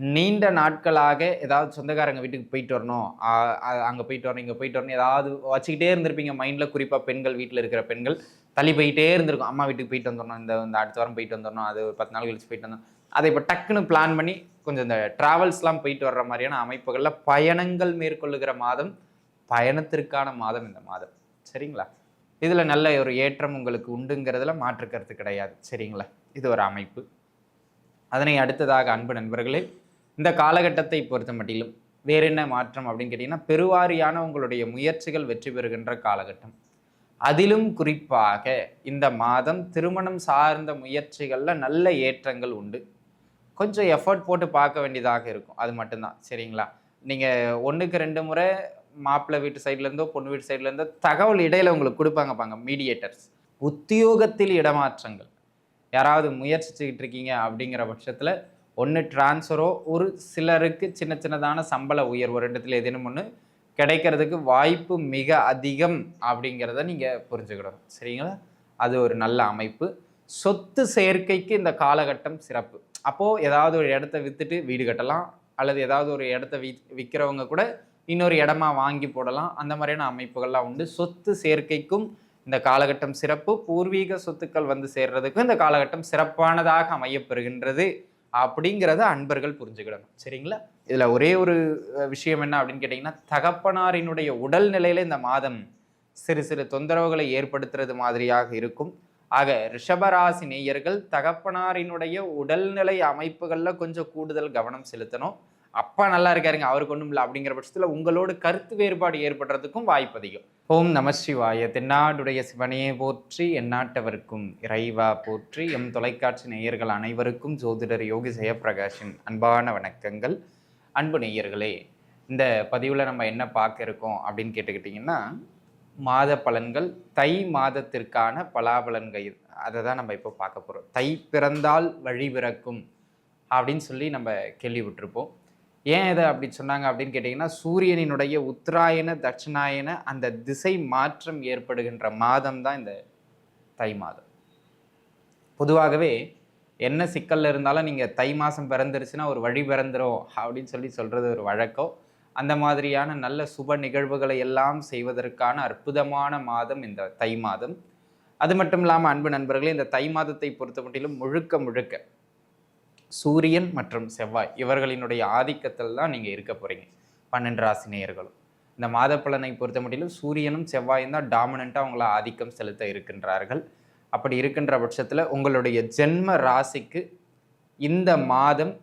நீண்ட நாட்களாக ஏதாவது சொந்தக்காரங்க வீட்டுக்கு போயிட்டு வரணும். அங்கே போயிட்டு வரணும் இங்கே போயிட்டு வரணும். ஏதாவது வச்சுக்கிட்டே இருந்திருப்பீங்க. மைண்டில் குறிப்பாக பெண்கள் வீட்டில் இருக்கிற பெண்கள் தள்ளி போயிட்டே இருந்திருக்கும். அம்மா வீட்டுக்கு போயிட்டு வந்துடணும். இந்த இந்த அடுத்த வாரம் போயிட்டு வந்துடணும். அது ஒரு பத்து நாள் கழிச்சு போயிட்டு வந்தோம் அதை இப்போ டக்குன்னு பிளான் பண்ணி கொஞ்சம் இந்த ட்ராவல்ஸ்லாம் போயிட்டு வர்ற மாதிரியான அமைப்புகளில் பயணங்கள் மேற்கொள்ளுகிற மாதம் பயணத்திற்கான மாதம் இந்த மாதம். சரிங்களா? இதில் நல்ல ஒரு ஏற்றம் உங்களுக்கு உண்டுங்கிறதுல மாற்று கருத்து கிடையாது. சரிங்களா? இது ஒரு அமைப்பு. அதனை அடுத்ததாக அன்பு நண்பர்களே இந்த காலகட்டத்தை பொறுத்த மட்டிலும் வேற என்ன மாற்றம் அப்படின்னு கேட்டிங்கன்னா பெருவாரியான உங்களுடைய முயற்சிகள் வெற்றி பெறுகின்ற காலகட்டம். அதிலும் குறிப்பாக இந்த மாதம் திருமணம் சார்ந்த முயற்சிகளில் நல்ல ஏற்றங்கள் உண்டு. கொஞ்சம் எஃபர்ட் போட்டு பார்க்க வேண்டியதாக இருக்கும். அது மட்டும்தான். சரிங்களா? நீங்கள் ஒன்றுக்கு ரெண்டு முறை மாப்பிள்ளை வீட்டு சைட்லேருந்தோ பொண்ணு வீட்டு சைட்லேருந்தோ தகவல் இடையில் உங்களுக்கு கொடுப்பாங்க பாங்க மீடியேட்டர்ஸ் உத்தியோகத்தில் இடமாற்றங்கள். யாராவது முயற்சிச்சுக்கிட்டு இருக்கீங்க அப்படிங்கிற பட்சத்தில் ஒன்று டிரான்ஸ்ஃபரோ ஒரு சிலருக்கு சின்ன சின்னதான சம்பள உயர்வு ரெண்டுத்தில் ஏதேனும் ஒன்று கிடைக்கிறதுக்கு வாய்ப்பு மிக அதிகம் அப்படிங்கிறத நீங்கள் புரிஞ்சுக்கிடணும் சரிங்களா? அது ஒரு நல்ல அமைப்பு. சொத்து சேர்க்கைக்கு இந்த காலகட்டம் சிறப்பு. அப்போது ஏதாவது ஒரு இடத்த விற்றுட்டு வீடு கட்டலாம் அல்லது ஏதாவது ஒரு இடத்த வி விற்கிறவங்க கூட இன்னொரு இடமா வாங்கி போடலாம். அந்த மாதிரியான அமைப்புகள்லாம் உண்டு. சொத்து சேர்க்கைக்கும் இந்த காலகட்டம் சிறப்பு. பூர்வீக சொத்துக்கள் வந்து சேர்றதுக்கும் இந்த காலகட்டம் சிறப்பானதாக அமையப்பெறுகின்றது அப்படிங்கிறத அன்பர்கள் புரிஞ்சுக்கிடணும். சரிங்களா? இதில் ஒரே ஒரு விஷயம் என்ன அப்படின்னு கேட்டிங்கன்னா தகப்பனாரினுடைய உடல் நிலையில் இந்த மாதம் சிறு சிறு தொந்தரவுகளை ஏற்படுத்துறது மாதிரியாக இருக்கும். ஆக ரிஷபராசி நேயர்கள் தகப்பனாரினுடைய உடல்நிலை அமைப்புகளில் கொஞ்சம் கூடுதல் கவனம் செலுத்தணும். அப்பா நல்லா இருக்காருங்க அவருக்கு ஒன்றும் இல்லை அப்படிங்கிற பட்சத்தில் உங்களோட கருத்து வேறுபாடு ஏற்படுறதுக்கும் வாய்ப்பு அதிகம். ஓம் நம சிவாய தென்னாடுடைய சிவனையே போற்றி எந்நாட்டவருக்கும் இறைவா போற்றி எம் தொலைக்காட்சி நேயர்கள் அனைவருக்கும் ஜோதிடர் யோகி ஜெயப்பிரகாஷின் அன்பான வணக்கங்கள். அன்பு நேயர்களே இந்த பதிவில் நம்ம என்ன பார்க்க இருக்கோம் அப்படின்னு கேட்டுக்கிட்டிங்கன்னா மாத பலன்கள் தை மாதத்திற்கான பலாபலன்கள் அதை தான் நம்ம இப்போ பார்க்க போகிறோம் தை பிறந்தால் வழி பிறக்கும் அப்படின்னு சொல்லி நம்ம கேள்விப்பட்டிருப்போம். ஏன் இதை அப்படி சொன்னாங்க அப்படின்னு கேட்டிங்கன்னா சூரியனினுடைய உத்தராயண தட்சிணாயன அந்த திசை மாற்றம் ஏற்படுகின்ற மாதம் தான் இந்த தை மாதம். பொதுவாகவே என்ன சிக்கலில் இருந்தாலும் நீங்கள் தை மாதம் பிறந்துருச்சுன்னா ஒரு வழி பிறந்துரும் அப்படின்னு சொல்லி சொல்கிறது ஒரு வழக்கம். அந்த மாதிரியான நல்ல சுப நிகழ்வுகளை எல்லாம் செய்வதற்கான அற்புதமான மாதம் இந்த தை மாதம். அது மட்டும் இல்லாமல் அன்பு நண்பர்களே இந்த தை மாதத்தை பொறுத்த மட்டிலும் முழுக்க முழுக்க சூரியன் மற்றும் செவ்வாய் இவர்களினுடைய ஆதிக்கத்தில் தான் நீங்கள் இருக்க போகிறீங்க பன்னெண்டு ராசி நேயர்களும். இந்த மாத பலனை பொறுத்த மட்டிலும் சூரியனும் செவ்வாயும் தான் டாமினண்ட்டாக அவங்கள ஆதிக்கம் செலுத்த இருக்கின்றார்கள். அப்படி இருக்கின்ற பட்சத்தில் உங்களுடைய ஜென்ம ராசிக்கு இந்த மாதம்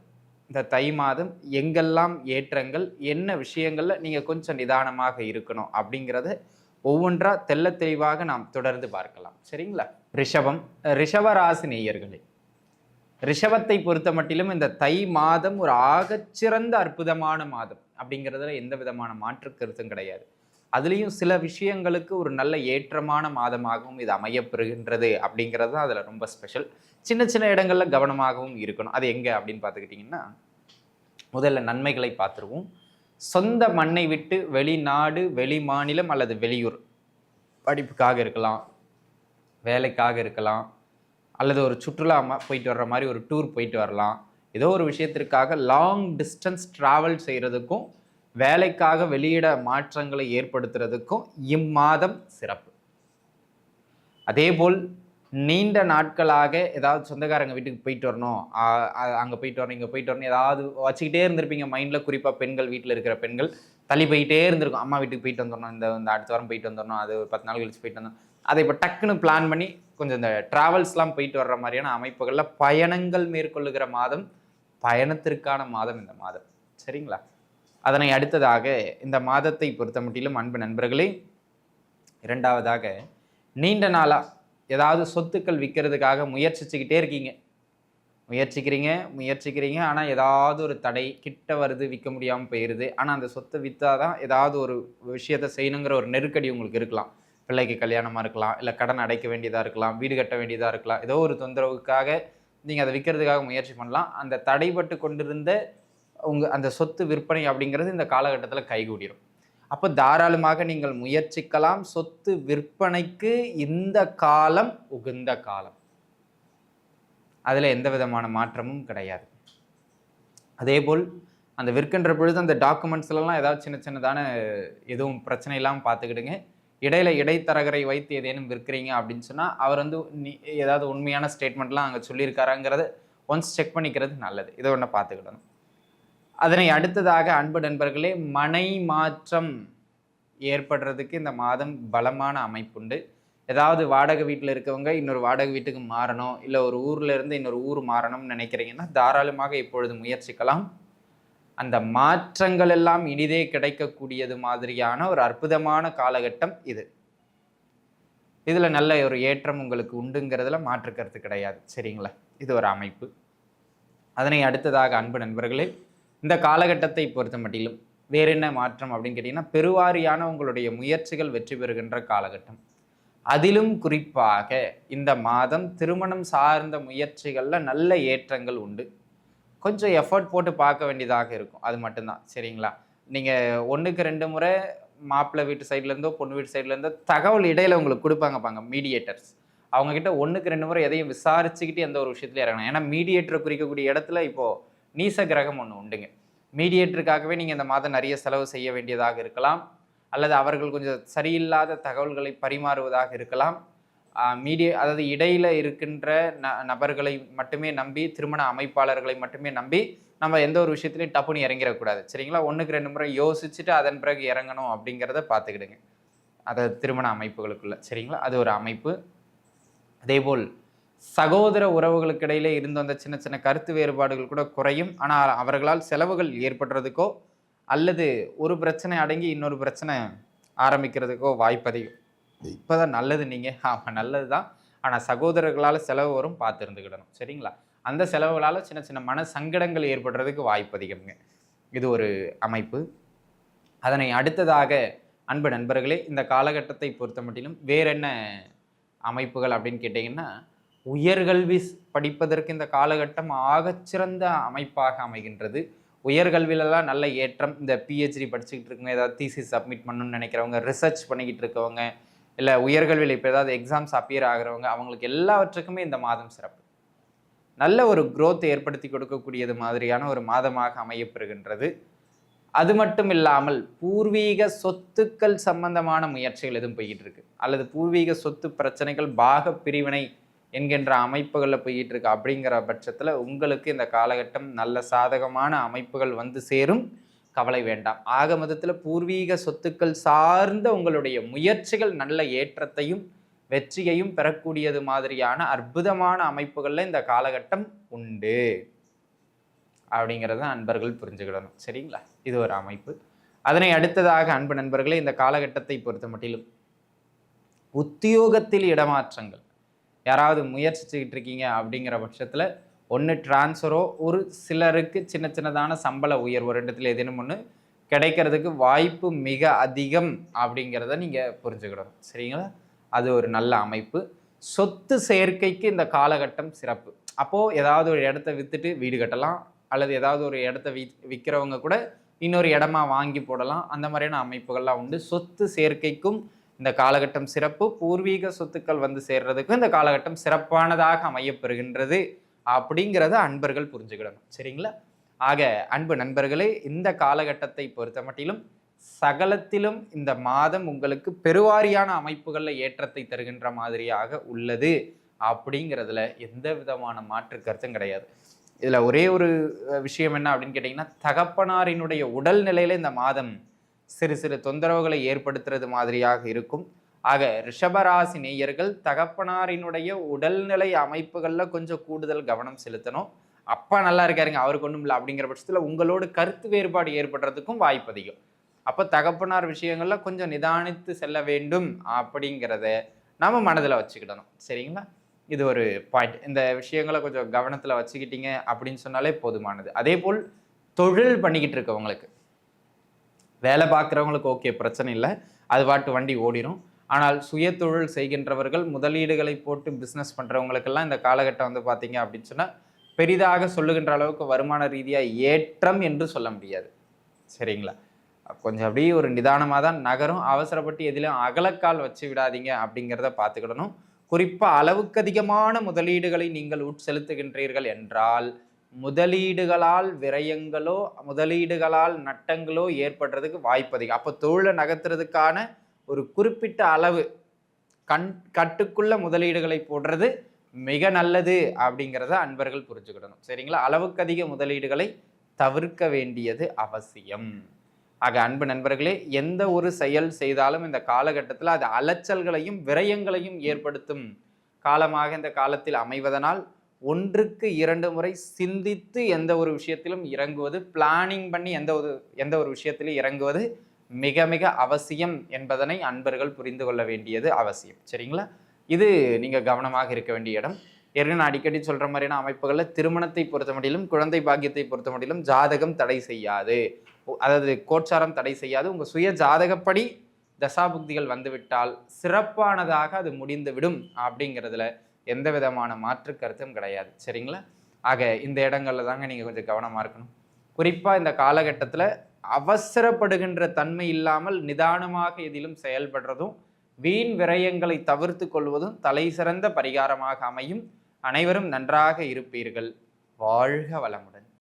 இந்த தை மாதம் எங்கெல்லாம் ஏற்றங்கள் என்ன விஷயங்களில் நீங்கள் கொஞ்சம் நிதானமாக இருக்கணும் அப்படிங்கிறத ஒவ்வொன்றா தெள்ள தெளிவாக நாம் தொடர்ந்து பார்க்கலாம். சரிங்களா? ரிஷபம் ரிஷப ராசி நேயர்களே ரிஷபத்தை பொறுத்த மட்டிலும் இந்த தை மாதம் ஒரு ஆகச்சிறந்த அற்புதமான மாதம் அப்படிங்கிறதுல எந்த விதமான மாற்று கருத்தும் கிடையாது. அதுலேயும் சில விஷயங்களுக்கு ஒரு நல்ல ஏற்றமான மாதமாகவும் இது அமையப்பெறுகின்றது அப்படிங்கிறது தான் அதில் ரொம்ப ஸ்பெஷல் சின்ன சின்ன இடங்களில் கவனமாகவும் இருக்கணும். அது எங்கே அப்படின்னு பார்த்துக்கிட்டிங்கன்னா முதல்ல நன்மைகளை பார்த்துருவோம். சொந்த மண்ணை விட்டு வெளிநாடு வெளி மாநிலம் அல்லது வெளியூர் படிப்புக்காக இருக்கலாம் வேலைக்காக இருக்கலாம் அல்லது ஒரு சுற்றுலா போயிட்டு வர்ற மாதிரி ஒரு டூர் போயிட்டு வரலாம். ஏதோ ஒரு விஷயத்திற்காக லாங் டிஸ்டன்ஸ் ட்ராவல் செய்கிறதுக்கும் வேலைக்காக வெளியிட மாற்றங்களை ஏற்படுத்துறதுக்கும் இம்மாதம் சிறப்பு. அதேபோல் நீண்ட நாட்களாக ஏதாவது சொந்தக்காரங்க வீட்டுக்கு போயிட்டு வரணும். அங்கே போயிட்டு வரணும் இங்கே போயிட்டு வரணும் ஏதாவது வச்சுக்கிட்டே இருந்திருப்பீங்க. மைண்டில் குறிப்பாக பெண்கள் வீட்டில் இருக்கிற பெண்கள் தள்ளி போயிட்டே இருந்திருக்கும். அம்மா வீட்டுக்கு போயிட்டு வந்துடணும் இந்த இந்த அடுத்த வாரம் போயிட்டு வந்துடணும் அது பத்து நாள் கழிச்சு போயிட்டு வந்தோம் அதை இப்போ டக்குன்னு பிளான் பண்ணி கொஞ்சம் இந்த ட்ராவல்ஸ்லாம் போயிட்டு வர்ற மாதிரியான அமைப்புகளில் பயணங்கள் மேற்கொள்ளுகிற மாதம் பயணத்திற்கான மாதம் இந்த மாதம். சரிங்களா? அதனை அடுத்ததாக இந்த மாதத்தை பொறுத்த முட்டிலும் அன்பு நண்பர்களே இரண்டாவதாக நீண்ட நாளாக ஏதாவது சொத்துக்கள் விற்கிறதுக்காக முயற்சிச்சுக்கிட்டே இருக்கீங்க. முயற்சிக்கிறீங்க முயற்சிக்கிறீங்க. ஆனால் ஏதாவது ஒரு தடை கிட்ட வருது விற்க முடியாமல் போயிடுது ஆனால் அந்த சொத்தை விற்றாதான் ஏதாவது ஒரு விஷயத்தை செய்யணுங்கிற ஒரு நெருக்கடி உங்களுக்கு இருக்கலாம். பிள்ளைக்கு கல்யாணமாக இருக்கலாம் இல்லை கடன் அடைக்க வேண்டியதாக இருக்கலாம் வீடு கட்ட வேண்டியதாக இருக்கலாம் ஏதோ ஒரு தொந்தரவுக்காக நீங்கள் அதை விற்கிறதுக்காக முயற்சி பண்ணலாம். அந்த தடைபட்டு கொண்டிருந்த உங்கள் அந்த சொத்து விற்பனை அப்படிங்கிறது இந்த காலகட்டத்தில் கைகூடிடும் அப்போ தாராளமாக நீங்கள் முயற்சிக்கலாம். சொத்து விற்பனைக்கு இந்த காலம் உகந்த காலம். அதில் எந்த விதமான மாற்றமும் கிடையாது. அதேபோல் அந்த விற்கின்ற பொழுது அந்த டாக்குமெண்ட்ஸ்லலாம் ஏதாவது சின்ன சின்னதான எதுவும் பிரச்சனை இல்லாமல் பார்த்துக்கிடுங்க. இடையில இடைத்தரகரை வைத்து ஏதேனும் விற்கிறீங்க அப்படின்னு சொன்னால் அவர் வந்து நீ ஏதாவது உண்மையான ஸ்டேட்மெண்ட்லாம் அங்கே சொல்லியிருக்காராங்கிறது ஒன்ஸ் செக் பண்ணிக்கிறது நல்லது. இதை ஒன்று பார்த்துக்கிடணும். அதனை அடுத்ததாக அன்பு நண்பர்களே மனை மாற்றம் ஏற்படுறதுக்கு இந்த மாதம் பலமான அமைப்புண்டு. ஏதாவது வாடகை வீட்டில் இருக்கவங்க இன்னொரு வாடகை வீட்டுக்கு மாறணும் இல்லை ஒரு ஊரில் இருந்து இன்னொரு ஊர் மாறணும்னு நினைக்கிறீங்கன்னா தாராளமாக இப்பொழுது முயற்சிக்கலாம். அந்த மாற்றங்கள் எல்லாம் இனிதே கிடைக்கக்கூடியது மாதிரியான ஒரு அற்புதமான காலகட்டம் இது. இதில் நல்ல ஒரு ஏற்றம் உங்களுக்கு உண்டுங்கிறதுல மாற்று கருத்து கிடையாது. சரிங்களா? இது ஒரு அமைப்பு. அதனை அடுத்ததாக அன்பு நண்பர்களே இந்த காலகட்டத்தை பொறுத்த மட்டிலும் வேற என்ன மாற்றம் அப்படின்னு கேட்டிங்கன்னா பெருவாரியான உங்களுடைய முயற்சிகள் வெற்றி பெறுகின்ற காலகட்டம். அதிலும் குறிப்பாக இந்த மாதம் திருமணம் சார்ந்த முயற்சிகளில் நல்ல ஏற்றங்கள் உண்டு. கொஞ்சம் எஃபர்ட் போட்டு பார்க்க வேண்டியதாக இருக்கும். அது மட்டும்தான். சரிங்களா? நீங்கள் ஒன்றுக்கு ரெண்டு முறை மாப்பிள்ளை வீட்டு சைட்லேருந்தோ பொண்ணு வீட்டு சைட்லேருந்தோ தகவல் இடையில உங்களுக்கு கொடுப்பாங்க பாங்க மீடியேட்டர்ஸ் அவங்கக்கிட்ட ஒன்றுக்கு ரெண்டு முறை எதையும் விசாரிச்சுக்கிட்டு எந்த ஒரு விஷயத்துலையும் இறங்கணும் ஏன்னா மீடியேட்டரை குறிக்கக்கூடிய இடத்துல இப்போது நீச கிரகம் ஒன்று உண்டுங்க. மீடியேட்டருக்காகவே நீங்கள் இந்த மாதம் நிறைய செலவு செய்ய வேண்டியதாக இருக்கலாம். அல்லது அவர்கள் கொஞ்சம் சரியில்லாத தகவல்களை பரிமாறுவதாக இருக்கலாம். மீடிய அதாவது இடையில இருக்கின்ற ந நபர்களை மட்டுமே நம்பி திருமண அமைப்பாளர்களை மட்டுமே நம்பி நம்ம எந்த ஒரு விஷயத்துலையும் டப்புன்னு இறங்கிடக்கூடாது. சரிங்களா? ஒன்றுக்கு ரெண்டு முறை யோசிச்சுட்டு அதன் பிறகு இறங்கணும் அப்படிங்கிறத பார்த்துக்கிடுங்க. அதை திருமண அமைப்புகளுக்குள்ள. சரிங்களா? அது ஒரு அமைப்பு. அதேபோல் சகோதர உறவுகளுக்கு இடையிலே இருந்து வந்த சின்ன சின்ன கருத்து வேறுபாடுகள் கூட குறையும். ஆனால் அவர்களால் செலவுகள் ஏற்படுறதுக்கோ அல்லது ஒரு பிரச்சனை அடங்கி இன்னொரு பிரச்சனை ஆரம்பிக்கிறதுக்கோ வாய்ப்பதிகம் இப்போதான் நல்லது நீங்கள் ஆமாம் நல்லது தான் ஆனால் சகோதரர்களால் செலவு வரும் பார்த்து இருந்துக்கிடணும் சரிங்களா? அந்த செலவுகளால் சின்ன சின்ன மன சங்கடங்கள் ஏற்படுறதுக்கு வாய்ப்பு அதிகம்ங்க. இது ஒரு அமைப்பு. அதனை அடுத்ததாக அன்பு நண்பர்களே இந்த காலகட்டத்தை பொறுத்த மட்டிலும் வேற என்ன அமைப்புகள் அப்படின்னு கேட்டிங்கன்னா உயர்கல்வி படிப்பதற்கு இந்த காலகட்டம் ஆகச்சிறந்த அமைப்பாக அமைகின்றது. உயர்கல்வியிலலாம் நல்ல ஏற்றம். இந்த பிஹெச்டி படிச்சுக்கிட்டு இருக்கவங்க ஏதாவது தீசி சப்மிட் பண்ணணும்னு நினைக்கிறவங்க ரிசர்ச் பண்ணிக்கிட்டு இருக்கவங்க இல்லை உயர்கல்வியில் இப்போ ஏதாவது எக்ஸாம்ஸ் அப்பியர் ஆகிறவங்க அவங்களுக்கு எல்லாவற்றுக்குமே இந்த மாதம் சிறப்பு. நல்ல ஒரு குரோத் ஏற்படுத்தி கொடுக்கக்கூடியது மாதிரியான ஒரு மாதமாக அமையப்பெறுகின்றது. அது மட்டும் இல்லாமல் பூர்வீக சொத்துக்கள் சம்பந்தமான முயற்சிகள் எதுவும் போய்கிட்டு இருக்கு அல்லது பூர்வீக சொத்து பிரச்சனைகள் பாக பிரிவினை என்கின்ற அமைப்புகளில் போய்கிட்டு இருக்கு அப்படிங்கிற பட்சத்தில் உங்களுக்கு இந்த காலகட்டம் நல்ல சாதகமான அமைப்புகள் வந்து சேரும். கவலை வேண்டாம். ஆக மதத்தில் பூர்வீக சொத்துக்கள் சார்ந்த உங்களுடைய முயற்சிகள் நல்ல ஏற்றத்தையும் வெற்றியையும் பெறக்கூடியது மாதிரியான அற்புதமான அமைப்புகளில் இந்த காலகட்டம் உண்டு. அப்படிங்கிறத அன்பர்கள் புரிஞ்சுக்கிடணும். சரிங்களா? இது ஒரு அமைப்பு. அதனை அடுத்ததாக அன்பு நண்பர்களே இந்த காலகட்டத்தை பொறுத்த மட்டிலும் உத்தியோகத்தில் இடமாற்றங்கள். யாராவது முயற்சிச்சுக்கிட்டு இருக்கீங்க அப்படிங்கிற பட்சத்தில் ஒன்று டிரான்ஸ்ஃபரோ ஒரு சிலருக்கு சின்ன சின்னதான சம்பள உயர்வு ரெண்டுத்தில் ஏதேனும் ஒன்று கிடைக்கிறதுக்கு வாய்ப்பு மிக அதிகம் அப்படிங்கிறத நீங்கள் புரிஞ்சுக்கிடணும் சரிங்களா? அது ஒரு நல்ல அமைப்பு. சொத்து சேர்க்கைக்கு இந்த காலகட்டம் சிறப்பு. அப்போது ஏதாவது ஒரு இடத்த விற்றுட்டு வீடு கட்டலாம் அல்லது ஏதாவது ஒரு இடத்த வி விற்கிறவங்க கூட இன்னொரு இடமா வாங்கி போடலாம். அந்த மாதிரியான அமைப்புகள்லாம் உண்டு. சொத்து சேர்க்கைக்கும் இந்த காலகட்டம் சிறப்பு. பூர்வீக சொத்துக்கள் வந்து சேர்றதுக்கும் இந்த காலகட்டம் சிறப்பானதாக அமையப்பெறுகின்றது அப்படிங்கிறத அன்பர்கள் புரிஞ்சுக்கிடணும். சரிங்களா? ஆக அன்பு நண்பர்களே இந்த காலகட்டத்தை பொறுத்த மட்டிலும் சகலத்திலும் இந்த மாதம் உங்களுக்கு பெருவாரியான அமைப்புகளில் ஏற்றத்தை தருகின்ற மாதிரியாக உள்ளது அப்படிங்கிறதுல எந்த விதமான மாற்று கருத்தும் கிடையாது. இதில் ஒரே ஒரு விஷயம் என்ன அப்படின்னு கேட்டிங்கன்னா தகப்பனாரினுடைய உடல்நிலையில இந்த மாதம் சிறு சிறு தொந்தரவுகளை ஏற்படுத்துறது மாதிரியாக இருக்கும். ஆக ரிஷபராசி நேயர்கள் தகப்பனாரினுடைய உடல்நிலை அமைப்புகளில் கொஞ்சம் கூடுதல் கவனம் செலுத்தணும். அப்பா நல்லா இருக்காருங்க அவருக்கு ஒன்றும் இல்லை அப்படிங்கிற பட்சத்தில் உங்களோட கருத்து வேறுபாடு ஏற்படுறதுக்கும் வாய்ப்பு அதிகம். அப்போ தகப்பனார் விஷயங்கள்ல கொஞ்சம் நிதானித்து செல்ல வேண்டும் அப்படிங்கிறத நம்ம மனதில் வச்சுக்கிடணும். சரிங்களா? இது ஒரு பாயிண்ட் இந்த விஷயங்களை கொஞ்சம் கவனத்தில் வச்சுக்கிட்டீங்க அப்படின்னு சொன்னாலே போதுமானது. அதே போல் தொழில் பண்ணிக்கிட்டு இருக்கவங்களுக்கு. வேலை பார்க்குறவங்களுக்கு ஓகே பிரச்சனை இல்லை. அது பாட்டு வண்டி ஓடிடும் ஆனால் சுய தொழில் செய்கின்றவர்கள் முதலீடுகளை போட்டு பிஸ்னஸ் பண்ணுறவங்களுக்கெல்லாம் இந்த காலகட்டம் வந்து பார்த்தீங்க அப்படின்னு சொன்னால் பெரிதாக சொல்லுகின்ற அளவுக்கு வருமான ரீதியாக ஏற்றம் என்று சொல்ல முடியாது. சரிங்களா? கொஞ்சம் அப்படியே ஒரு நிதானமாக தான் நகரும். அவசரப்பட்டு எதிலும் அகலக்கால் வச்சு விடாதீங்க அப்படிங்கிறத பார்த்துக்கிடணும். குறிப்பாக அளவுக்கு அதிகமான முதலீடுகளை நீங்கள் உட்செலுத்துகின்றீர்கள் என்றால் முதலீடுகளால் விரயங்களோ முதலீடுகளால் நட்டங்களோ ஏற்படுறதுக்கு வாய்ப்பு அதிகம். அப்போ தொழிலை நகர்த்துறதுக்கான ஒரு குறிப்பிட்ட அளவு கண் கட்டுக்குள்ள முதலீடுகளை போடுறது மிக நல்லது அப்படிங்கிறத அன்பர்கள் புரிஞ்சுக்கிடணும். சரிங்களா? அளவுக்கு அதிக முதலீடுகளை தவிர்க்க வேண்டியது அவசியம். ஆக அன்பு நண்பர்களே எந்த ஒரு செயல் செய்தாலும் இந்த காலகட்டத்தில் அது அலைச்சல்களையும் விரயங்களையும் ஏற்படுத்தும் காலமாக இந்த காலத்தில் அமைவதனால் ஒன்றுக்கு இரண்டு முறை சிந்தித்து எந்த ஒரு விஷயத்திலும் இறங்குவது பிளானிங் பண்ணி எந்த ஒரு எந்த ஒரு விஷயத்திலும் இறங்குவது மிக மிக அவசியம் என்பதனை அன்பர்கள் புரிந்து கொள்ள வேண்டியது அவசியம். சரிங்களா? இது நீங்கள் கவனமாக இருக்க வேண்டிய இடம். ஏற்கனவே நான் அடிக்கடி சொல்கிற மாதிரியான அமைப்புகளில் திருமணத்தை பொறுத்த மட்டிலும் குழந்தை பாக்கியத்தை பொறுத்த மட்டிலும் ஜாதகம் தடை செய்யாது. அதாவது கோச்சாரம் தடை செய்யாது. உங்கள் சுய ஜாதகப்படி தசாபுக்திகள் வந்துவிட்டால் சிறப்பானதாக அது முடிந்துவிடும் அப்படிங்கிறதுல எந்த விதமான மாற்று கருத்தும் கிடையாது. சரிங்களா? ஆக இந்த இடங்களில் தாங்க நீங்கள் கொஞ்சம் கவனமாக இருக்கணும். குறிப்பாக இந்த காலகட்டத்தில் அவசரப்படுகின்ற தன்மை இல்லாமல் நிதானமாக எதிலும் செயல்படுறதும் வீண் விரயங்களை தவிர்த்து கொள்வதும் தலை சிறந்த பரிகாரமாக அமையும். அனைவரும் நன்றாக இருப்பீர்கள். வாழ்க வளமுடன்.